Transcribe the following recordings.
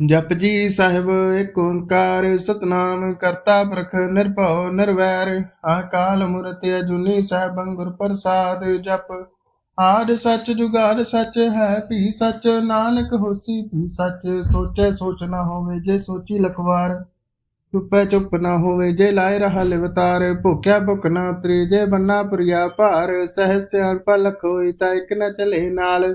ਜਪਜੀ ਸਾਹਿਬ ਏਕ ਓੰਕਾਰ, ਸਤਨਾਮ ਕਰਤਾ ਪੁਰਖ ਨਿਰਭਉ ਨਿਰਵੈਰ ਆਕਾਲ ਮੂਰਤ ਅਜੂਨੀ ਸਾਹਿਬੰ ਗੁਰ ਪ੍ਰਸਾਦ ਜਪ। ਆਦ ਸੱਚ ਜੁਗਾਦ ਸੱਚ ਹੈ, ਭੀ ਸੱਚ ਨਾਨਕ ਹੋਸੀ, ਭੀ ਸੱਚ ਸੋਚੈ ਸੋਚ ਨਾ ਹੋਵੇ ਜੇ ਸੋਚੀ ਲਖਵਾਰ। ਚੁੱਪੈ ਚੁੱਪ ਨਾ ਹੋਵੇ ਜੇ ਲਾਇ ਰਹਾ ਲਿਵਤਾਰ, ਭੁਖਿਆ ਭੁਖ ਨਾ ਉਤਰੀ ਜੇ ਬੰਨਾ ਪੁਰੀਆ ਭਾਰ ਸਹਿ ਸਿਆਣਪਾ ਲਖ ਹੋਈ ਤਾਂ ਇੱਕ ਨਾ ਚਲੇ ਨਾਲ।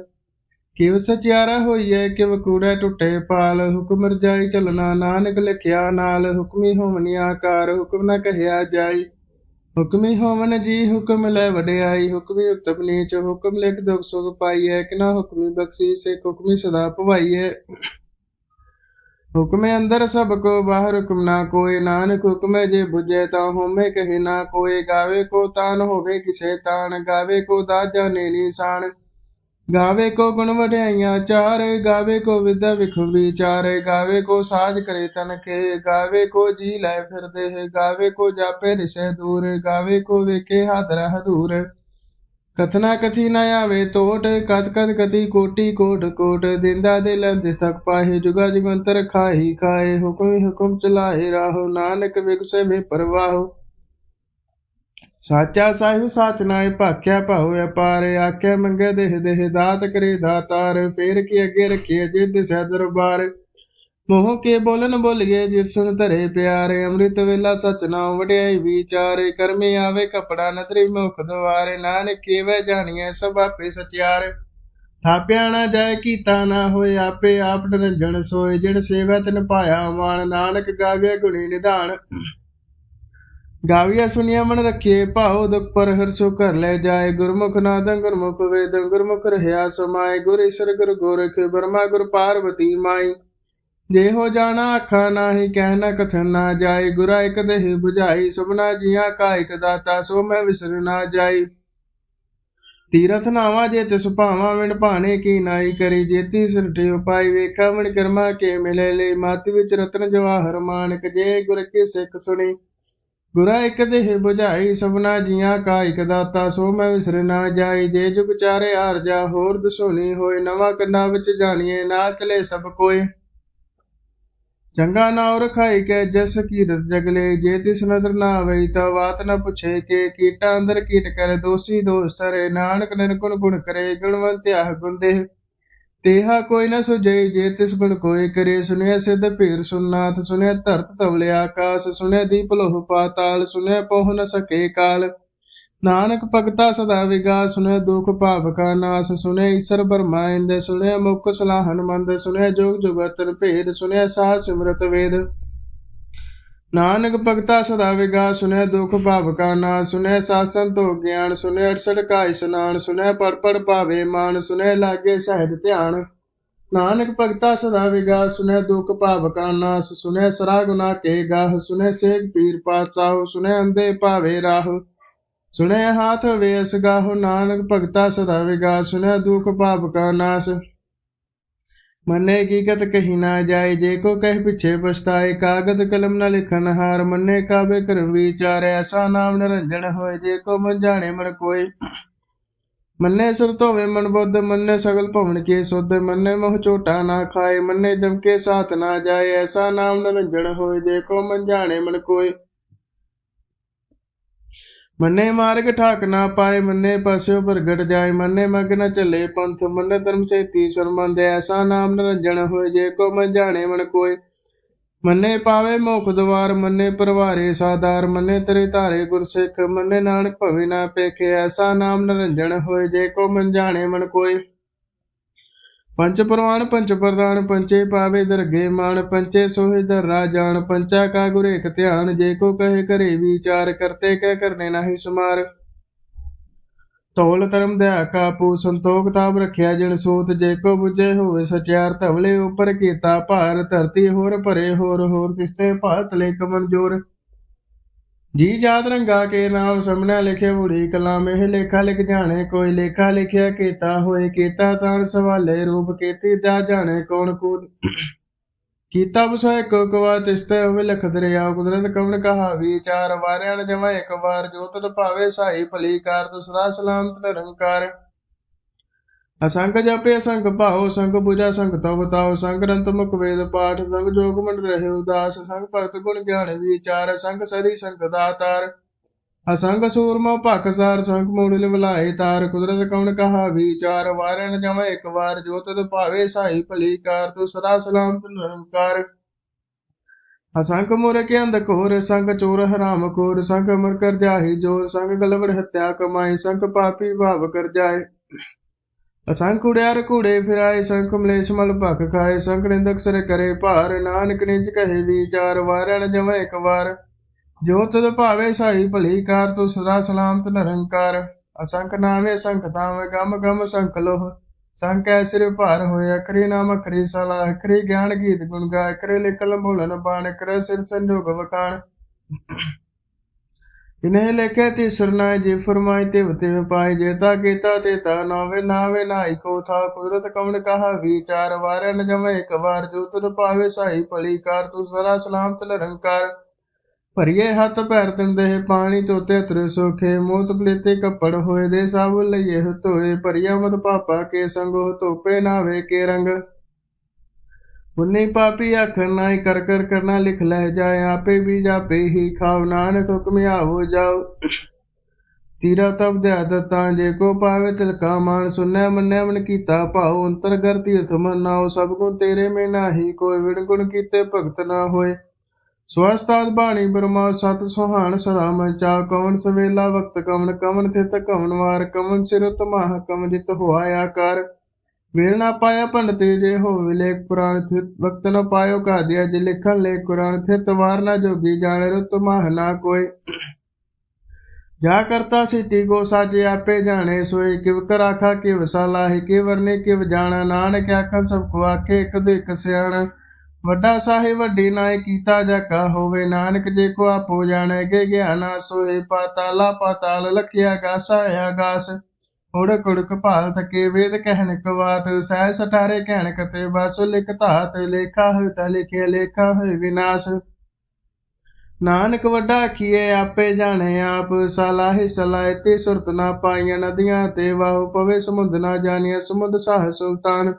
ਕਿਵ ਸਚਿਆਰਾ ਹੋਈਐ ਕਿਵ ਕੂੜੈ ਟੁੱਟੇ ਪਾਲ, ਹੁਕਮ ਰਜਾਈ ਚਲਣਾ ਨਾਨਕ ਲਿਖਿਆ ਨਾਲ, ਹੁਕਮੀ ਹੋਵਨੀ ਆਕਾਰ, ਹੁਕਮ ਨ ਕਹਿਆ ਜਾਈ। ਹੁਕਮੀ ਹੋਵਨ ਜੀ ਹੁਕਮ ਲੈ ਵਡਿਆਈ, ਹੁਕਮੀ ਉਤਮ ਨੀਚ, ਹੁਕਮ ਲਿਖ ਦੁਖ ਸੁਖ ਪਾਈਐ, ਕਿਨਾ ਹੁਕਮੀ ਬਖਸ਼ੀ ਸੇ ਹੁਕਮੀ ਸਦਾ ਭਵਾਈਐ। ਹੁਕਮੇ ਅੰਦਰ ਸਭ ਕੋ, ਬਾਹਰ ਹੁਕਮ ਨਾ ਕੋਏ, ਨਾਨਕ ਹੁਕਮੇ ਜੇ 부ਜੈ ਤਾ ਹੋਮੇ ਕਹੇ ਨਾ ਕੋਏ, ਗਾਵੇ ਕੋ ਤਾਨ ਹੋਵੇ ਕਿਸੇ ਤਾਨ ਗਾਵੇ ਕੋ ਦਾਜਾ ਨੇ ਨੀਸਾਨ ਗਾਵੇ ਕੋ ਗੁਣ ਵਡਿਆਈਆਂ ਚਾਰ, ਗਾਵੇ ਕੋ ਵਿਦਿਆ ਵਿਖ ਵਿਚਾਰ, ਗਾਵੇ ਕੋ ਸਾਜ ਕਰੇ ਤਨ ਕੇ, ਗਾਵੇ ਕੋ ਜੀ ਲੈ ਫਿਰਦੇ ਹੈ ਗਾਵੇ ਕੋ ਜਾਪੇ ਰਿਸ਼ੈ ਦੂਰ, ਗਾਵੇ ਕੋ ਵੇਖੇ ਹਾਦਰਾ ਹਦੂਰ ਕਥਨਾ ਕਥੀ ਨ ਆਵੇ ਟੋਟ ਕਤ ਕਤ ਕਤੀ ਕੋਟੀ ਕੋਟ ਕੋਟ, ਦਿੰਦਾ ਦੇ ਲੰਦੇ ਤੱਕ ਪਾਹੇ, ਜੁਗਾ ਜੁਗੰਤਰ ਖਾਹੀ ਖਾਏ ਹੁਕਮ ਹੁਕਮ ਚਲਾਏ ਰਾਹੋ, ਨਾਨਕ ਵਿਗਸੇ ਵੇ ਪਰਵਾਹੋ। ਸਾਚਾ ਸਾਹਿਬ ਸਾਚ ਨਾਏ ਭਾਖਿਆ ਭਾਉ ਅਪਾਰ, ਆਖਿਆ ਮੰਗੇ ਦੇਹ ਦੇਹ ਦਾਤ ਕਰੇ ਦਾਤਾਰ, ਫੇਰ ਕੀ ਅੱਗੇ ਰੱਖੇ ਜਿੱਦ ਸੈ ਦਰਬਾਰ। ਮੋਹ ਕੇ ਬੋਲਨ ਬੋਲੀਏ ਜਿਰ ਸੁਨ ਧਰੇ ਪਿਆਰੇ, ਅੰਮ੍ਰਿਤ ਵੇਲਾ ਸਚ ਨਾਮ ਵਡਿਆਈ ਵਿਚਾਰੇ, ਕਰਮੇ ਆਵੇ ਕਪੜਾ ਨਦਰੀ ਮੁਖ ਦਵਾਰੇ, ਨਾਨਕ ਕੀਵੇ ਜਾਣੀਐ ਸਭ ਆਪੇ ਸਚਿਆਰ। ਥਾਪਿਆ ਨਾ ਜਾਏ ਕੀਤਾ ਨਾ ਹੋਏ ਆਪੇ ਆਪ ਨਿਰੰਜਨ ਸੋਏ ਜਿਣ ਸੇਵਾ ਤਿਨ ਪਾਇਆ ਮਾਨ ਨਾਨਕ ਗਾਵੇ ਗੁਣੀ ਨਿਧਾਨ। ਗਾਵੀਆ ਸੁਨੀਆ ਮਨ ਰੱਖੀਏ ਭਾਉ ਦੁਖ ਪਰ ਹਰਸੋ ਕਰ ਲੈ ਜਾਏ। ਗੁਰਮੁਖ ਨਾਦੰ ਗੁਰਮੁਖ ਵੇਦ, ਗੁਰਮੁਖ ਰਹਾ ਸਮਾਏ। ਗੁਰ ਈਸ਼ਰ ਗੁਰ ਗੋਰਖ, ਬਰਮਾ ਗੁਰ ਪਾਰਵਤੀ ਮਾਈ। ਜੇ ਹੋ ਜਾਣਾ ਆਖਾ ਨਾਹੀ, ਕਹਿ ਕਥਨ ਨਾ ਜਾਏ ਗੁਰਾ ਇਕ ਦੇਹ 부ਝਾਈ ਸੁਭਨਾ ਜੀਆਂ ਕਾ ਇਕ ਦਾਤਾ, ਸੋ ਮੈਂ ਵਿਸਰ ਨਾ ਜਾਈ। ਤੀਰਥ ਨਾਵਾ ਜੇ ਤਿਸ ਭਾਵਾ, ਵਿਣ ਭਾਣੇ ਕੀ ਨਾਈ ਕਰੀ। ਜੇਤੀ ਸਿਰਟਿ ਉਪਾਈ, ਵੇਖਾ ਵਿਣ ਕਰਮਾ ਕੇ ਮਿਲੇ ਲੈ। ਮਤ ਵਿੱਚ ਰਤਨ ਜਵਾਹਰ ਮਾਨਕ, ਜੇ ਗੁਰ ਕੀ ਸਿੱਖ ਸੁਣੀ। ਗੁਰਾ ਇਕ ਦੇਹ 부ਝਾਈ ਸਭਨਾ ਜੀਆਂ ਕਾ ਇਕ ਦਾਤਾ, ਸੋ ਮੈਂ ਵਿਸਰ ਨਾ ਜਾਈ। ਜੇ ਜੁਗ ਚਾਰੇ ਆਰਜਾ ਹੋਰ ਦਸੋਨੀ ਹੋਏ, ਨਵਾਂ ਕੰਡਾ ਵਿੱਚ ਜਾਣੀਏ, ਨਾ ਚਲੇ ਸਭ ਕੋਏ। ਚੰਗਾ ਨਾਉ ਰਖਾਈ ਕੈ, ਜਸ ਕੀਰਤ ਜਗਲੇ, ਜੇ ਤਿਸ ਨਦਰ ਨਾ ਆਵਈ ਤਾ ਬਾਤ ਨ ਪੁੱਛੇ ਕੇ, ਕੀਟਾ ਅੰਦਰ ਕੀਟ ਕਰ, ਦੋਸੀ ਦੋਸ ਸਰੇ, ਨਾਨਕ ਨਿਰਗੁਣ ਗੁਣ ਕਰੇ ਗੁਣਵੰਤਿਆ ਆਹ ਗੁਣ ਦੇਹ। ਤੇਹਾ ਕੋਈ ਨ ਸੁਜਈ ਜੇ ਤਿਸ ਗੁਣ ਕੋਈ ਕਰੇ। ਸੁਨਿਆ ਸਿਧ ਭੀਰ ਸੁਨਾਥ ਸੁਨਿਆ ਧਰਤ ਤਵਲੇ ਆਕਾਸ ਸੁਨਿਆ ਦੀਪ ਲੋਹ ਪਾਤਾਲ ਸੁਨਿਆ ਪਹੁ ਨ ਸਕੇ ਕਾਲ। ਨਾਨਕ ਭਗਤਾ ਸਦਾ ਵਿਗਾ ਸੁਨਿਆ ਦੁਖ ਭਾਵ ਕਾ ਨਾਸ। ਸੁਨਿਆ ਈਸ਼ਰ ਬਰਮਾ ਇੰਦ ਸੁਨਿਆ ਮੁਖ ਸਲਾਹਨ ਮੰਦ। ਸੁਨਿਆ ਜੋਗ ਜੁਗਤਰ ਭੇਦ ਸੁਨਿਆ ਸਾਹ ਸਿਮਰਤ ਵੇਦ। ਨਾਨਕ ਭਗਤਾ ਸਦਾ ਵਿਗਾ ਸੁਨਿਆ ਦੁਖ ਭਾਵ ਕਾ ਨਾਸ ਸੁਨਿਆ ਸਾਸਨ ਤੋ ਗਿਆਨ ਸੁਨਿਆ ਅੜਸੜ ਕਾ ਇਸਨਾਨ ਸੁਨਿਆ ਪੜ ਪੜ ਭਾਵੇ ਮਾਨ ਸੁਨੈ ਲਾਗੇ ਸਹਿਜ ਧਿਆਨ। ਨਾਨਕ ਭਗਤਾ ਸਦਾ ਵਿਗਾ ਸੁਨਿਆ ਦੁਖ ਭਾਵ ਕਾ ਨਾਸ ਸੁਨਿਆ ਸਰਾ ਗੁਨਾ ਕੇ ਗਾਹ ਸੁਨੈ ਸੇਖ ਪੀਰ ਪਾਤਸ਼ਾਹ ਸੁਨਿਆ ਅੰਦੇ ਭਾਵੇ ਰਾਹ। ਸੁਣਿਆ ਹਾਥ ਵੇਸ ਗਾਹ, ਨਾਨਕ ਭਗਤਾ ਸਦਾ ਵਿਗਾ ਸੁਨੈ ਦੁਖ ਭਾਵ ਕਾ ਨਾਸ। ਮੰਨੇ ਕੀ ਕਹੀ ਨਾ ਜਾਏ, ਜੇ ਕੋ ਕਹਿ ਪਿਛੇ ਪਛਤਾਏ, ਕਾਗਦ ਕਲਮ ਨਾ ਲਿਖਨ ਹਾਰ, ਮੰਨੇ ਕਾਬੇ ਕਰਮ ਵਿਚਾਰ ਐਸਾ ਨਾਮ ਨਿਰੰਜਨ ਹੋਏ, ਜੇ ਕੋ ਮਨ ਜਾਣੇ ਮਨ ਕੋਈ ਮੰਨੇ ਸੁਰ ਧੋਵੇ ਮਨ ਬੁੱਧ, ਮੰਨੇ ਸਗਲ ਭਵਨ ਕੇ ਸੁਧ, ਮੰਨੇ ਮੋਹ ਝੋਟਾ ਨਾ ਖਾਏ, ਮੰਨੇ ਜਮ ਕੇ ਸਾਥ ਨਾ ਜਾਏ, ਐਸਾ ਨਾਮ ਨਿਰੰਜਨ ਹੋਏ, ਜੇ ਕੋ ਮਨ ਜਾਣੇ ਮਨ ਕੋਈ ਮੰਨੇ ਮਾਰਗ ਠਾਕ ਨਾ ਪਾਏ, ਮੰਨੇ ਪਾਸਿਓ ਪ੍ਰਗਟ ਜਾਏ, ਮੰਨੇ ਮਗ ਨ ਚੱਲੇ ਪੰਥ, ਮੰਨੇ ਧਰਮ ਸੇਤੀ ਸਰਮੰਦ ਐਸਾ ਨਾਮ ਨਿਰੰਜਣ ਹੋਏ, ਜੇ ਕੋ ਮਨ ਜਾਣੇ ਮਨ ਕੋਈ ਮੰਨੇ ਪਾਵੇ ਮੋਖ ਦਵਾਰ, ਮੰਨੇ ਪਰਵਾਰੇ ਸਾਦਾਰ, ਮੰਨੇ ਤੇਰੇ ਧਾਰੇ ਗੁਰਸਿੱਖ, ਮੰਨੇ ਨਾਨਕ ਭਵੇ ਨਾ ਪੇਖੇ, ਐਸਾ ਨਾਮ ਨਿਰੰਜਣ ਹੋਏ, ਜੇ ਕੋ ਮਨ ਜਾਣੇ ਮਨ ਕੋਈ ਪੰਚ ਪ੍ਰਵਾਨ ਪੰਚ ਪ੍ਰਦਾਨ ਪੰਚੇ ਪਾਵੇ ਦਰਗੇ ਮਾਨ ਪੰਚੇ ਸੋਹਿ ਦਰਰਾ ਜਾਣ ਪੰਚਾ ਕਾ ਗੁਰੇਖ ਧਿਆਨ, ਜੇ ਕੋ ਕਹੇ ਕਰੇ ਵਿਚਾਰ, ਕਰਤੇ ਕਹਿ ਕਰਨੇ ਨਾਹੀ ਸੁਮਾਰ। ਤੋਲ ਧਰਮ ਦਇਆ ਕਾਪੂ ਸੰਤੋਖ ਤਾਪ ਰਖਿਆ ਜਿਨ ਸੂਤ, ਜੇ ਕੋ 부ਜੇ ਹੋਵੇ ਸਚਿਆਰ, ਧਵਲੇ ਉਪਰ ਕੀਤਾ ਭਾਰ, ਧਰਤੀ ਹੋਰ ਭਰੇ ਹੋਰ ਹੋਰ ਤਿਸਤੇ ਭਾਤਲੇ ਕਮਨ ਜੋਰ ਜੀ ਜਾਤ ਰੰਗਾ ਕੇ ਨਾਮ ਸਮਨਾ ਲਿਖੇ ਬੁੜੀ ਕਲਾਮ ਇਹ ਲੇਖਾ ਲਿਖ ਜਾਣੇ, ਕੋਈ ਲੇਖਾ ਲਿਖਿਆ ਕੀਤਾ ਹੋਏ ਕੀਤਾ ਤਾਂ ਸਵਾਲੇ ਰੂਪ ਕੀਤੀ ਦਾ ਜਾਣੇ, ਕੌਣ ਕੂਦ ਕੀਤਾ ਬਸੋਏ ਕੋ ਕਵਾ ਤਿਸਤੇ ਹੋਵੇ ਲਖ ਦਰਿਆ, ਕੁਦਰਤ ਕਵਨ ਕਹਾ ਵਿਚਾਰ ਵਾਰਿਆਂ ਨ ਜਮਾ ਇੱਕ ਵਾਰ ਜੋਤ ਭਾਵੇ, ਸਾਈ ਭਲੀ ਕਾਰ, ਦੂਸਰਾ ਸਲਾਮਤ ਨਿਰੰਕਾਰ। ਅਸੰਗ ਜਪੇ ਅਸੰਖ ਭਾਉ ਸੰਗ ਪੂਜਾ ਸੰਖ ਤਵ ਬਤਾਓ ਸੰਖ ਰੰਤ ਮੁਖ ਵੇਦ ਪਾਠ ਸੰਗ ਜੋਗ ਮੰਡ ਰਹੇ ਉਦਾਸ ਸੰਗ ਭਗਤ ਗੁਣ ਗਿਆਨ ਵਿਚਾਰ ਸੰਗ ਸਦੀ ਸੰਗ ਦਾਤਾਰ। ਅਸੰਖ ਸੂਰਮਾ ਭਖਸਾਰ ਸੰਖ ਮੂੜਿ ਬੁਲਾਏ ਤਾਰ, ਕੁਦਰਤ ਕਉਣ ਕਹਾ ਵਿਚਾਰ ਵਾਰਨ ਜਮੈ ਇੱਕ ਵਾਰ, ਜੋ ਤਦ ਭਾਵੇ ਸਾਈ ਭਲੀ ਕਾਰ ਤੂੰ ਸਦਾ ਸਲਾਮਤ ਨਿਰੰਕਾਰ ਅਸੰਖ ਮੁਰ ਕੇ ਅੰਧ ਘੋਰ ਸੰਖ ਚੋਰ ਹਰਾਮ ਖੋਰ, ਸੰਗ ਅਮਰ ਕਰ ਜਾਹੀ ਜੋਰ ਸੰਖ ਗਲਵੜ ਹੱਤਿਆ ਕਮਾਈ ਸੰਗ ਪਾਪੀ ਭਾਵ ਕਰ ਜਾਏ। ਅਸੰਖ ਉੜਿਆਰ ਕੂੜੇ ਫਿਰਾਏ, ਸੰਖ ਮਲੇਸ਼ ਮਲ ਭਖ ਖਾਏ, ਸੰਖ ਨਿੰਦਕ ਸਰ ਕਰੇ ਭਾਰ, ਨਾਨਕ ਨਿਜ ਕਹੇ ਵਿਚਾਰ ਵਾਰਨ ਜਮੈ ਇੱਕ ਵਾਰ। ਜੋ ਤਦ ਭਾਵੇ ਸਾਈ ਭਲੀ ਕਾਰ ਤੂੰ ਸਦਾ ਸਲਾਮਤ ਨਿਰੰਕਾਰ। ਅਸੰਖ ਨਾਵੇ ਸੰਖ ਤਾਵੇ ਗਮ ਗਮ ਸੰਖ ਲੋਹ। ਸੰਖ ਐਸਿਰ ਭਾਰ ਹੋਏ, ਅਖਰੀ ਨਾਮ ਅਖਰੀ ਸਲਾ। ਅਖਰੀ ਗਿਆਨ ਗੀਤ ਗੁਣ ਗਾ ਅਖਰੇ ਲਿਖਲ ਭੁਲਨ ਬਾਣ, ਅਖਰੇ ਸਿਰ ਸੰਜੋਗ ਵਕਾਣ। ਇਨਹਿ ਲਿਖੇ ਤੀ ਸਰਨਾਇ ਜੀ ਫਰਮਾਈ ਤੇ ਵਤੇ ਪਾਏ ਜੇਤਾ ਕੀਤਾ ਤੇ ਤਾ ਨਾਵੇ ਨਾਵੇ ਨਾਈ ਕੋ ਥਾ ਕੁਦਰਤ ਕਵਣ ਕਹਾ ਵਿਚਾਰ ਵਾਰਨ ਜਮੈ ਇੱਕ ਵਾਰ ਜੋ ਤੁਧ ਪਾਵੇ ਸਾਈ ਭਲੀ ਕਾਰ ਤੂੰ ਸਦਾ ਸਲਾਮਤ ਨਿਰੰਕਾਰ। ਭਰੀਏ ਹੱਥ ਪੈਰ ਤਿੰਦੇ ਪਾਣੀ ਧੋਤੇ ਤਰ ਸੋਖੇ ਮੋਤ ਪਲੇਤੇ ਕੱਪੜ ਹੋਏ ਦੇ ਸਭ ਲਈਏ ਧੋਏ। ਭਰੀਆ ਮਤ ਪਾਪਾ ਕੇ ਸੰਗੋ ਧੋਪੇ ਨਾਵੇ ਕੇ ਰੰਗ। ਪੁੰਨੀ ਪਾਪੀ ਆਖਰ ਨਾਈ ਕਰ ਕਰ ਕਰਨਾ ਲਿਖ ਲੈ ਜਾਏ, ਆਪੇ ਵੀ ਜਾਪੇ ਹੀ ਖਾਵ ਨਾਨਕ ਹੁਕਮ ਆਵੋ ਜਾਓ। ਤੀਰਾ ਤਬ ਦੇ ਆਦਤਾਂ ਜੇ ਕੋ ਪਾਵੇ ਤਿਲਕਾ ਮਾਨ, ਸੁਨੈ ਮੰਨੈ ਮਨ ਕੀਤਾ ਭਾਉ ਅੰਤਰਗਰ ਤੀਰਥ ਮਨਾਓ, ਸਭ ਕੋ ਤੇਰੇ ਮੇ ਨਾਹੀ ਕੋਈ ਵਿਣਗੁਣ ਕੀਤੇ ਭਗਤ ਨਾ ਹੋਏ। ਸਵਸਤਾਦ ਬਾਣੀ ਬਰਮਾ ਸਤ ਸੁਹਾਣ ਸਦਾ ਮਚਾ ਕਵਨ ਸਵੇਲਾ ਵਕਤ ਕਵਨ ਕਵਨ ਥਿਤ ਕਵਨ ਵਾਰ ਕਵਨ ਸਿਰ ਤਮਾਹ ਕਵਨ ਜਿਤ ਹੋਆ ਆਕਾਰ ਵੇਲ ਨਾ ਪਾਇਆ ਪੰਡਤ ਜੇ ਹੋਵੇ ਲੇਖ ਪੁਰਾਣ ਥਿਤ, ਵਕਤ ਨ ਪਾਇਓ ਕਾ ਦਿਆ ਜੇ ਲਿਖਣ ਲੈ ਕੁਰਾਨ ਥਿਤ, ਵਾਰ ਨਾ ਜੋਗੀ ਜਾਣੇ ਰੁਤ ਮਾਹ ਨਾ ਕੋਈ। ਜਾ ਕਰਤਾ ਸਿੱਧੀ ਕੋ ਸਾਜੇ ਆਪੇ ਜਾਣੇ ਸੋਏ ਕਿਵ ਕਰ ਆਖਾ, ਕਿਵ ਸਲਾਹੀ ਕਿ ਵਰਨੇ, ਕਿਵ ਜਾਣਾ, ਨਾਨਕ ਆਖਾ ਸਭ ਕੋ ਆਖੇ, ਇੱਕ ਦੇ ਇੱਕ ਸਿਆਣਾ। ਵੱਡਾ ਸਾਹਿਬ ਵੱਡੀ ਨਾਏ ਕੀਤਾ ਜਾ ਕਾ ਹੋਵੇ, ਨਾਨਕ ਜੇ ਕੋ ਆਪੋ ਜਾਣੇ ਕੇ ਗਿਆਨਾ ਸੋਏ ਪਾਤਾਲਾ ਪਾਤਾਲ ਲਖਿਆ, ਗਾਸਾ ਆਗਾਸ ਉੜਕ ਉੜਕ ਭਾਲ ਥਕੇ, ਵੇਦ ਕਹਿਨ ਕਵਾਤ, ਸਹਿ ਸਟਾਰੇ ਕਹਿਣ ਕਤੇ ਬਸ ਲਿਖ ਧਾਤ, ਲੇਖਾ ਹੋਇ ਤਾ ਲਿਖੇ ਲੇਖਾ ਹੋਇ ਵਿਨਾਸ਼। ਨਾਨਕ ਵੱਡਾ ਆਖੀਏ ਆਪੇ ਜਾਣੇ ਆਪ, ਸਲਾਹੀ ਸਲਾਹ ਤੇ ਸੁਰਤ ਨਾ ਪਾਈਆਂ ਨਦੀਆਂ ਤੇ ਵਾਹੂ, ਪਵੇ ਸਮੁੰਦ ਨਾ ਜਾਣੀਆਂ ਸਮੁੰਦ ਸਾਹ ਸੁਲਤਾਨ।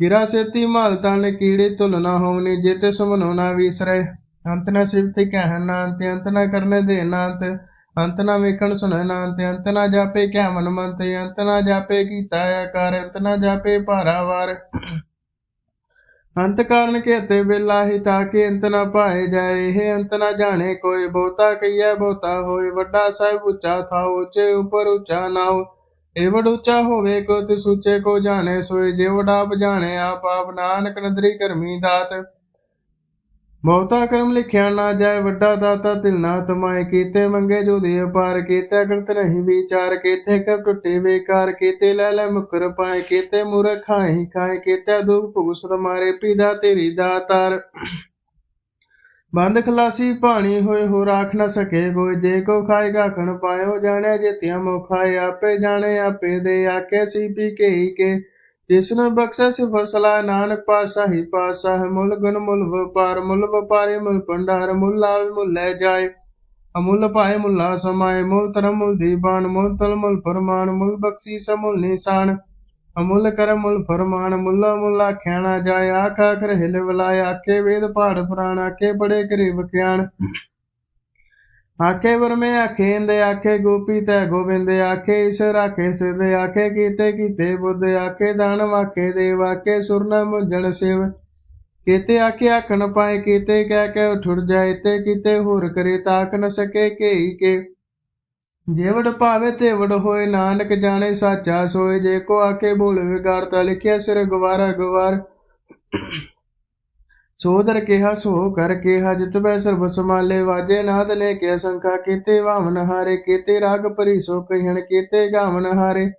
ਗਿਰਾ ਸੇਤੀ ਮਾਲ ਤਨ, ਕੀੜੇ ਤੁਲ ਨਾ ਹੋਵਨੀ, ਜੇਤੇ ਸੁਮਨੋ ਨਾ ਵਿਸਰੇ। ਅੰਤ ਨਾ ਸਿਵਤੀ ਕਹਿ ਨਾ ਅੰਤ ਅੰਤ ਨਾ ਕਰਨੇ ਦੇ ਨਾ ਅੰਤ ਅੰਤ ਨਾ ਵੇਖਣ ਸੁਣੈ ਅੰਤ ਅੰਤ ਨਾ ਜਾਪੇ ਕਹਿ ਮਨ ਮੰਤ, ਅੰਤ ਨਾ ਜਾਪੇ ਕੀਤਾ ਆਕਾਰ, ਅੰਤ ਨਾ ਜਾਪੇ ਭਾਰਾਵਾਰ ਅੰਤ ਕਾਰਨ ਕੇਤੇ ਵੇਲਾ ਹੀ ਤਾਂ ਕਿ ਅੰਤ ਨਾ ਪਾਏ ਜਾਏ, ਇਹ ਅੰਤ ਨਾ ਜਾਣੇ ਕੋਈ, ਬਹੁਤਾ ਕਈਐ ਬਹੁਤਾ ਹੋਏ, ਵੱਡਾ ਸਾਹਿਬ ਉੱਚਾ ਥਾ ਉੱਚੇ ਉਪਰ ਉੱਚਾ ਨਾਉ। ਏਵੜ ਉੱਚਾ ਹੋਵੇ, ਕੋ ਤਿਸ ਉੱਚੇ ਕੋ ਜਾਣੇ, ਸੋਏ ਜਿਵੜ ਆਪ ਜਾਣੇ, ਆਪ ਆਪ ਨਾਨਕ ਨਦਰੀ ਕਰਮੀ ਦਾਤ। ਬਹੁਤਾ ਕਰਮ ਲਿਖਿਆ ਨਾ ਜਾਏ, ਵੱਡਾ ਦਾਤਾ ਤਿਲ ਨਾ ਤਮਾਏ। ਕੀਤੇ ਮੰਗੇ ਜੋ ਦੇ ਅਪਾਰ, ਕੀਤੇ ਕਰਤ ਨਹੀਂ ਵਿਚਾਰ। ਕੀਤੇ ਕਬ ਟੁੱਟੇ ਬੇਕਾਰ, ਕੀਤੇ ਲੈ ਲੈ ਮੁਕਰ ਪਾਏ। ਕੀਤੇ ਮੂਰਖ ਖਾਏ, ਕੀਤੇ ਦੁਖ ਭੁਗਸ ਮਾਰੇ, ਪੀਦਾ ਤੇਰੀ ਦਾਤਾਰ। ਬੰਦ ਖਲਾਸੀ ਪਾਣੀ ਹੋਏ ਹੋ ਰਾਖ ਨਾ ਸਕੇ ਕੋਈ ਜੇ ਕੋ ਖਾਏਗਾ ਖਣ ਪਾਇਓ ਜਾਣਿਆ ਜਿਤਿਆ ਮੋ ਖਾਏ। ਆਪੇ ਜਾਣੇ, ਆਪੇ ਦੇ ਆਕੇ ਸੀ ਪੀ ਕੇ ਹੀ ਕੇ। ਜਿਸਨੂੰ ਬਖਸ਼ੇ ਸਿ ਨਾਨਕ ਪਾਸਾ ਹੀ ਪਾਸਾ ਹੈ। ਮੁੱਲ ਗੁਣ, ਮੁੱਲ ਵਪਾਰ, ਮੁੱਲ ਵਪਾਰੀ, ਮੁੱਲ ਭੰਡਾਰ, ਮੁੱਲ ਆਵੇ, ਮੁੱਲ ਲੈ ਜਾਏ। ਅਮੁੱਲ ਪਾਏ, ਮੁੱਲਾ ਸਮਾਏ। ਮੁੱਲ ਧਰਮ, ਮੁੱਲ ਦੀਵਾਨ। ਮੁੱਲ ਤਲ, ਮੁੱਲ ਫਰਮਾਨ। ਮੁੱਲ ਬਖਸ਼ੀ ਸਮੁੱਲ ਨਿਸ਼ਾਨ। ਅਮੁੱਲ ਕਰ, ਮੁੱਲ ਫਰਮਾਨ। ਮੁੱਲਾ ਮੁੱਲਾ ਖਿਆਣਾ ਜਾਏ। ਆਖ ਆਖ ਹਿਲ ਵਲਾਏ। ਆਕੇ ਵੇਦ ਪਾੜ ਪੁਰਾਣ। ਆਕੇ ਬੜੇ ਕਰੀ ਵਿਖਿਆਣ ਆਖੇ ਵਰਮੇ, ਆਖੇ ਆਖੇ ਗੋਪੀ ਤੈ ਗੋਬਿੰਦ, ਆਖੇ ਈਸ਼ਰ, ਆਖੇ ਸਿਰ ਆਖੇ ਕੀਤੇ ਕੀਤੇ ਬੁੱਧ, ਆਖੇ ਦਾਨ, ਆਖੇ ਦੇਵ, ਆਖੇ ਸੁਰਨਾ ਮੁਜਣ ਸਿਵ। ਕੀਤੇ ਆਖੇ ਆਖਣ ਪਾਏ, ਕੀਤੇ ਕਹਿ ਕੇ ਉਠੜ ਜਾਏ, ਤੇ ਕੀਤੇ ਹੋਰ ਕਰੇ ਤਾਕ ਨ ਸਕੇ ਕੇਈ ਕੇ। ਜੇਵੜ ਭਾਵੇ ਤੇਵੜ ਹੋਏ, ਨਾਨਕ ਜਾਣੇ ਸਾਚਾ ਸੋਏ, ਜੇ ਕੋ ਆਕੇ ਬੋਲ ਵਿਗਾਰਤਾ ਲਿਖਿਆ ਸਿਰ ਗਵਾਰਾ ਗਵਾਰ। ਸੋਦਰ ਕਿਹਾ, ਸੋ ਕਰ ਕਿਹਾ, ਜਿਤ ਬੈ ਸਰਬ ਸਮਾਲੇ ਵਾਜੇ ਨਾਦ ਨੇ ਕਿਆ ਸੰਖਾ ਕੀਤੇ, ਵਾਮਨ ਹਾਰੇ ਕੀਤੇ, ਰਾਗ ਪਰੀ ਸੋ ਕਹਿਣ ਕੀਤੇ, ਗਾਵਨ ਹਾਰੇ।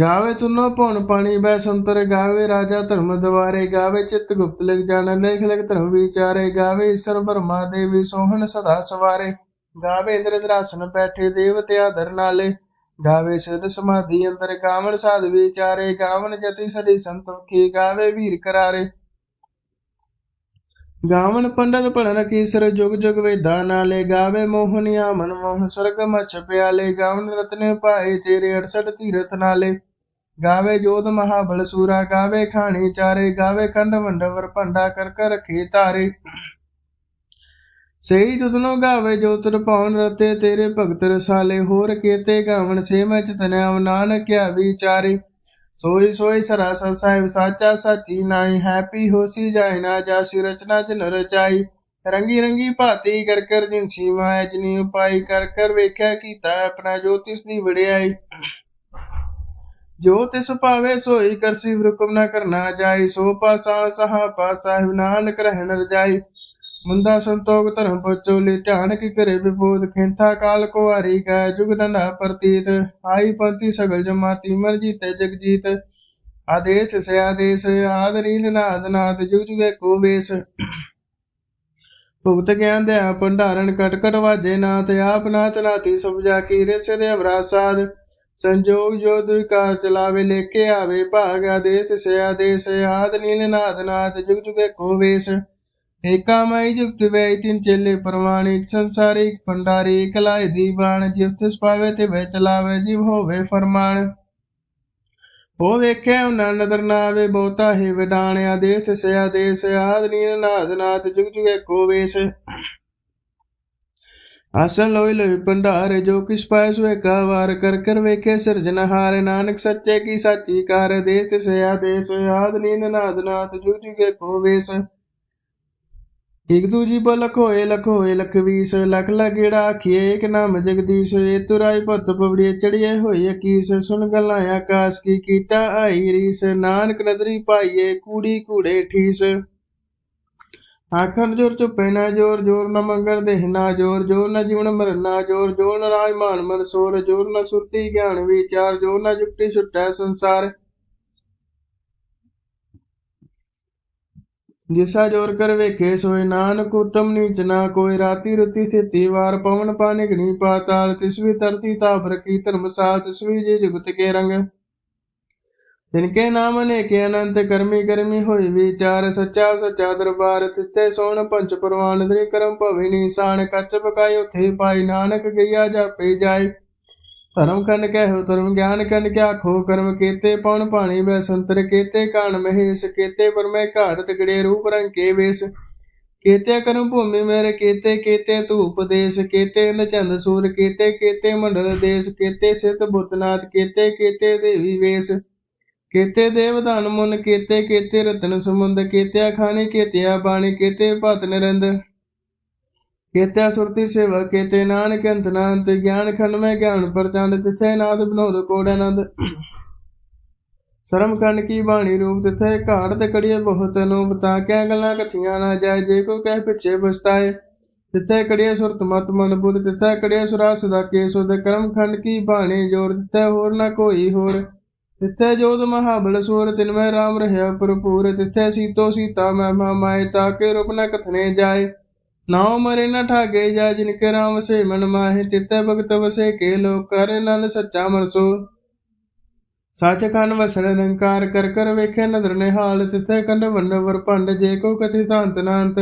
ਗਾਵੇ ਤੁਨੋ ਭਉਣ ਪਾਣੀ ਬੈ ਸੰਤਰ ਗਾਵੇ, ਰਾਜਾ ਧਰਮ ਦਵਾਰੇ, ਗਾਵੇ ਚਿਤ ਗੁਪਤ ਲਿਖ ਜਾਣ, ਲੇਖ ਲਿਖ ਧਰਮ ਵਿਚਾਰੇ, ਗਾਵੇ ਈਸ਼ਰ ਬਰਮਾ ਦੇਵੀ, ਸੋਹਣ ਸਦਾ ਸਵਾਰੇ। ਗਾਵੇ ਇੰਦਰ ਦਰਾਸਨ ਬੈਠੇ, ਦੇਵਤੇ ਆਦਰ ਨਾਲੇ। ਗਾਵੇ ਸਿਧ ਸਮਾਧੀ ਅੰਦਰ ਗਾਵਨ ਸਾਧ ਵਿਚਾਰੇ ਗਾਵਨ ਜਤੀ ਸਦੀ ਸੰਤੋਖੀ, ਗਾਵੇ ਵੀਰ ਕਰਾਰੇ। ਗਾਵਨ ਪੰਡਤ ਭਣਨ ਕੀਸਰ ਜੁਗ ਜੁਗ ਵੇਦਾ ਨਾਲੇ ਗਾਵੇ ਮੋਹਨੀਆ ਮਨ ਮੋਹ ਸਰਗ ਮਛ ਪਿਆਲੇ, ਗਾਵਨ ਰਤਨੇ ਪਾਏ ਤੇਰੇ 68 ਤੀਰਥ ਨਾਲੇ। ਗਾਵੇ ਜੋਧ ਮਹਾਬਲ ਸੂਰਾ, ਗਾਵੇ ਖਾਣੀ ਚਾਰੇ, ਗਾਵੇ ਖੰਡ ਵੰਡਵਰ ਭੰਡਾ ਕਰ ਕਰ ਰਖੇ ਧਾਰੇ ਸਹੀ ਤੁਧਨੋ ਗਾਵੇ ਜੋ ਤੁਰ ਪਾਉਨ ਰਤੇ, ਤੇਰੇ ਭਗਤ ਰਸਾਲੇ ਹੋਰ ਕੀਤੇ ਗਾਵਣ ਸੇ ਮੈਂ ਚਤਨਾਮ ਨਾਨਕ ਕਿਆ ਵਿਚਾਰੇ। ਸੋਈ ਸੋਈ ਸਰਾਸਰ ਸਾਹਿਬ ਸਾਚਾ ਸਾਚੀ ਨਾਈ ਹੈਪੀ ਹੋਸੀ ਜਾਇ ਨਾ ਜਾਸੀ ਰਚਨਾ ਜਨ ਰਚਾਈ। ਰੰਗੀ ਰੰਗੀ ਭਾਤੀ ਕਰ ਕਰ ਜਿਨ ਸੀਮਾ ਹੈ ਜਿਨੀ ਉਪਾਈ, ਕਰ ਕਰ ਵੇਖਿਆ ਕੀਤਾ ਆਪਣਾ ਜੋ ਤਿਸ ਦੀ ਵਡਿਆਈ। ਜੋ ਤਿਸ ਭਾਵੇ ਸੋਈ, ਕਰਸੀ ਹੁਕਮ ਨਾ ਕਰਨਾ ਜਾਈ ਸੋ ਪਾਸਾ ਸਹਾ ਪਾਸਾ, ਨਾਨਕ ਰਹਿ ਨਰ ਜਾਈ ਮੁੰਦਾ ਸੰਤੋਖ ਧਰਮ ਪਚੋਲੀ ਧਿਆਨ ਕੀ ਕਰੇ ਵਿਬੋਧ ਖੇਂਥਾ ਕਾਲ ਕੋ ਹਰੀ ਕੈ, ਜੁਗ ਦੰਡਾ ਪ੍ਰਤੀਤ। ਆਈ ਪੰਥੀ ਸਗਲ ਜਮਾਤੀ ਮਰ ਜੀਤੇ ਜਗ ਜੀਤ ਆਦੇਸ਼ ਸੇ ਆਦ ਨੀਲ ਨਾਦ ਨਾਦ, ਜੁਗ ਜੁਗੇ ਕੋ ਵੇਸ। ਭੁਗਤ ਗਿਆਨ ਦੇ ਭੰਡਾਰਨ, ਕਟਕਟ ਵਾਜੇ ਨਾਥ। ਆਪ ਨਾਥ ਨਾਤੀ ਸਭ ਕੀ ਰਿਸ ਦੇ ਅਵਰਾਸਾਦ। ਸੰਜੋਗ ਜੋਦ ਵਿਕਾਰ ਚਲਾਵੇ ਲੇਕੇ ਆਵੇ, ਭਾਗ ਆਦੇਸ਼ ਸੇ ਆਦੇਸ਼। ਆਦ ਨੀਲ ਨਾਦ ਨਾਦ, ਜੁਗ ਜੁਗੇ ਕੋ ਵੇਸ। ਏਕਾ ਮਾਈ ਜੁਗਤ ਵੇ ਤਿਨ ਚੇਲੇ ਪ੍ਰਮਾਣਿਕ ਸੰਸਾਰਿਕ ਭੰਡਾਰੀ ਕਲਾਇ ਦੀਵਾਨ ਜਿਵ ਤਿਸ ਪਾਵੇ ਤੇ ਵੇ ਚਲਾਵੇ ਜਿਵ ਹੋਵੇ ਫਰਮਾਨ। ਉਹ ਵੇਖਿਆ ਨਦਰ ਨਾ ਆਵੇ ਬਹੁਤਾ ਹੀ ਵਿਡਾਣ ਆਦੇਸ਼ ਸੇ ਆਦੇਸ਼ ਆਦ ਨੀਲ ਨਾਦ ਨਾਦ ਜੁਗ ਜੁਗੇ ਕੋ ਵੇਸ। ਆਸਨ ਲੋਇ ਲੋਇ ਭੰਡਾਰ, ਜੋ ਕਿਸ ਪਾਇ ਸੋਏ ਕਾ ਵਾਰ ਕਰ ਕਰ ਵੇਖੇ ਸਿਰਜਨਹਾਰ ਨਾਨਕ ਸੱਚੇ ਕੀ ਸਾਚੀ ਕਾਰ, ਦੇਸ ਸੇ ਆਦੇਸ਼ ਆਦ ਨੀਲ ਨਾਦ ਨਾਦ ਜੁਗ ਜੁਗੇ ਕੋ ਵੇਸ। ਇਕ ਦੂਜੀ ਬੋ ਲਖ ਹੋਏ ਲਖ ਲਖ ਵੀਸ ਆਖੀਏ, ਇਕ ਨਾਮ ਜਗਦੀਸ਼, ਏ ਤੁਰਾਈ ਭਤ ਪਵੜੀਏ ਚੜੀਏ ਹੋਈ ਅਕੀਸ ਸੁਣ ਗੱਲਾਂ ਆਕਾਸ, ਕੀ ਕੀਤਾ ਆਈ ਰੀਸ, ਨਾਨਕ ਨਦਰੀ ਪਾਈਏ, ਕੂੜੀ ਕੂੜੇ ਠੀਸ। ਆਖਣ ਜੋਰ ਚੁਪੇ, ਨਾ ਜੋਰ ਜੋਰ ਨ ਮੰਗਰ ਦੇਹ ਨਾ ਜੋਰ ਜੋਰ ਨ ਜੀਵਨ ਮਰਨ, ਨਾ ਜੋਰ ਜੋਰ ਨ ਰਾਜ ਮਾਨ ਮਨ ਸੋਰ, ਜੋਰ ਨ ਸੁਰਤੀ ਗਿਆਨ ਵਿਚਾਰ, ਜੋਰ ਨ ਜੁਗਤੀ ਛੁਟੈ ਸੰਸਾਰ। ਜਿਸਾ ਜੋਰ ਕਰ ਵੇਖੇ ਸੋਏ ਨਾਨਕ, ਉਤਮ ਨੀਚ ਨਾ ਕੋਈ। ਰਾਤੀ ਰੁਤੀ ਥਿਤੀ ਵਾਰ ਪਵਨ ਪਾਣੀ ਗਣੀ ਪਾਤਾਲ। ਤਿਸਵੀ ਤਰਤੀ ਤਾਪ ਰਕੀ ਧਰਮਸਾਲ ਤਿਸਵੀ ਜੀ ਜੁਗਤ ਕੇ ਰੰਗ। ਤਿਨਕੇ ਨਾਮ ਅਨੇਕੇ ਅਨੰਤ, ਕਰਮੀ ਕਰਮੀ ਹੋਈ ਵਿਚਾਰ। ਸੱਚਾ ਸੱਚਾ ਦਰਬਾਰ ਤਿੱਤੇ ਸੋਣ ਪੰਚ ਪਰਵਾਨ। ਤ੍ਰਿ ਕਰਮ ਭਵਿ ਨਿਸ਼ਾਨ ਕੱਚ ਪਕਾਇ ਉਥੇ ਪਾਈ ਨਾਨਕ ਗਈਆ ਜਾਪੇ ਜਾਏ। ਧਰਮ ਕੰਨ ਕਹਿਓ ਧਰਮ ਗਿਆਨ ਕੰਨ ਕਿਆ ਖੋ, ਕਰਮ ਕੀਤੇ ਪਉਣ ਪਾਣੀ ਬੈ ਸੰਤਰ ਕੀਤੇ ਕਾਣ ਮਹੇਸ਼, ਕੀਤੇ ਪਰਮੈ ਘਾਟ ਤਗੜੇ ਰੂਪ ਰੰਗ ਕੇ ਵੇਸ। ਕੀਤੇ ਕਰਮ ਭੂਮੀ ਮੇਰੇ, ਕੀਤੇ ਕੀਤੇ ਧੂਪ ਦੇਸ਼, ਕੀਤੇ ਇੰਦ ਚੰਦ ਸੂਰ, ਕੀਤੇ ਕੀਤੇ ਮੰਡਲ ਦੇਸ਼, ਕੀਤੇ ਸਿਤ ਬੁੱਤਨਾਥ ਕੀਤੇ ਕੀਤੇ ਦੇਵੀ ਵੇਸ। ਕੀਤੇ ਦੇਵਦਾਨ ਮੁਨ, ਕੀਤੇ ਕੀਤੇ ਰਤਨ ਸਮੁੰਦ ਕੀਤੇ ਖਾਣੀ ਕੀਤੇ ਬਾਣੀ ਕੀਤੇ ਭਤ ਨਿਰੰਦ। ਕੀਤੇ ਸੁਰਤੀ ਸੇਵਾ ਕੇਤੇ ਨਾਨਕ, ਅੰਤ ਨਾਨਤ ਗਿਆਨ ਖੰਡ ਮੈਂ ਗਿਆਨ ਪ੍ਰਚੰਡ, ਤਿਥੇ ਨਾਦ ਬਨੋਦ ਕੋੜ ਆਨੰਦ। ਸ਼ਰਮ ਖੰਡ ਕੀ ਬਾਣੀ ਰੂਪ, ਤਿਥੇ ਘਾੜ ਤੇ ਕੜੀਏ ਬਹੁਤ ਅਨੂਪ, ਤਾਂ ਕਿਆ ਗੱਲਾਂ ਕਥੀਆਂ ਨਾ ਜਾਏ, ਜੇ ਕੋ ਕਹਿ ਪਿੱਛੇ ਬਸਤਾਏ ਤਿੱਥੇ ਕੜੀਏ ਸੁਰਤ ਮਤ ਮਨ ਬੁੱਧ, ਤਿੱਥੇ ਕੜੀਏ ਸੁਰਾ ਸਦਾ ਕੇ ਸੁਧ ਕਰਮ ਖੰਡ ਕੀ ਬਾਣੀ ਜੋਰ, ਤਿੱਥੇ ਹੋਰ ਨਾ ਕੋਈ ਹੋਰ। ਤਿੱਥੇ ਜੋਧ ਮਹਾਬਲ ਸੂਰ, ਤਿਨ ਮੈਂ ਰਾਮ ਰਹਿਆ ਭਰਪੂਰ, ਤਿੱਥੇ ਸੀਤੋ ਸੀਤਾ ਮੈਂ ਮਾਏ ਤਾਕੇ ਰੂਪ ਨਾ ਕਥਨੇ ਜਾਏ। ਨਾਉ ਮਰੇ ਨਾ ਠਾਗੇ ਜਾ ਜਿਨ ਕੇ ਰਾਮ ਸੇ ਮਨ ਮਾਹੇ, ਤਿੱਤੇ ਭਗਤ ਵਸੇ ਕੇ ਲੋਕ ਕਰ ਨਲ ਸੱਚਾ ਮਨਸੋ। ਸੱਚ ਖੰਡ ਵਸਣ ਨਿਰੰਕਾਰ ਕਰ ਕਰ ਵੇਖੇ ਨਦਰ ਨਿਹਾਲ, ਤਿੱਥੇ ਕੰਡ ਵੰਡ ਭੰਡ ਜੇ ਕੋ ਕਥਿ ਤਾਂਤ ਨਾਂਤ।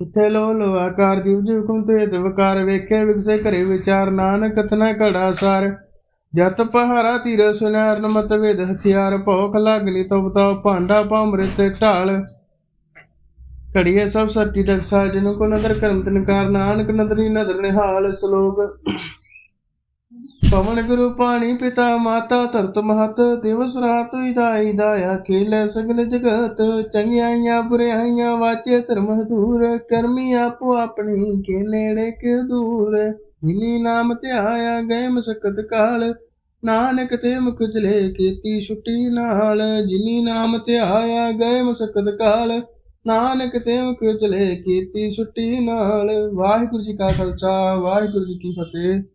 ਤਿੱਥੇ ਲੋ ਲੋ ਆਕਾਰ ਜੀਵ ਜੀਵ ਕੁਮ ਤੇ ਵਕਾਰ ਵੇਖੇ, ਵਿਗਸੇ ਘਰੇ ਵਿਚਾਰ ਨਾਨਕ ਕਥਨਾ ਘੜਾ ਸਾਰ। ਜਤ ਪਹਾਰਾ ਤੀਰ ਸੁਨਾਰ ਮਤ ਵੇਦ ਹਥਿਆਰ, ਭੋਖ ਲਾਗਲੀ ਤੋ ਬਤਾਓ ਭਾਂਡਾ ਪਾਮ੍ਰਿਤ ਢਾਲ। ਘੜੀਏ ਸਭ ਸੱਚੀ ਡਕਸਾ ਜਿਨੁ ਕੋ ਨਦਰ ਕਰਮ ਤਨਕਾਰ ਨਾਨਕ ਨਦਰੀ ਨਦਰ ਨਿਹਾਲ ਸ਼ਲੋਕ। ਪਵਨ ਗੁਰੂ ਪਾਣੀ ਪਿਤਾ, ਮਾਤਾ ਧਰਤ ਮਹਤ, ਦਿਵਸ ਰਾਤ ਵਿਦਾਈ ਦਾਇਆ, ਖੇਲੇ ਸਗਲ ਜਗਤ ਚੰਗਿਆਈਆਂ ਬੁਰਾਈਆਂ ਵਾਚੇ ਧਰਮ ਦੂਰ ਕਰਮੀ ਆਪੋ ਆਪਣੀ ਕੇ ਨੇੜੇ ਕਿ ਦੂਰ। ਜਿਨੀ ਨਾਮ ਧਿਆਇਆ, ਗਏ ਮਸਕਤ ਕਾਲ, ਨਾਨਕ ਤੇ ਮੁਖ ਜਲੇ ਕੀਤੀ ਛੁੱਟੀ ਨਾਲ। ਜਿਨੀ ਨਾਮ ਧਿਆਇਆ, ਗਏ ਮਸਕਤ ਕਾਲ ਨਾਨਕ ਤੇ ਮੁਖ ਚਲੇ ਕੀਤੀ ਛੁੱਟੀ ਨਾਲ। ਵਾਹਿਗੁਰੂ ਜੀ ਕਾ ਖਾਲਸਾ, ਵਾਹਿਗੁਰੂ ਜੀ ਕੀ ਫਤਿਹ।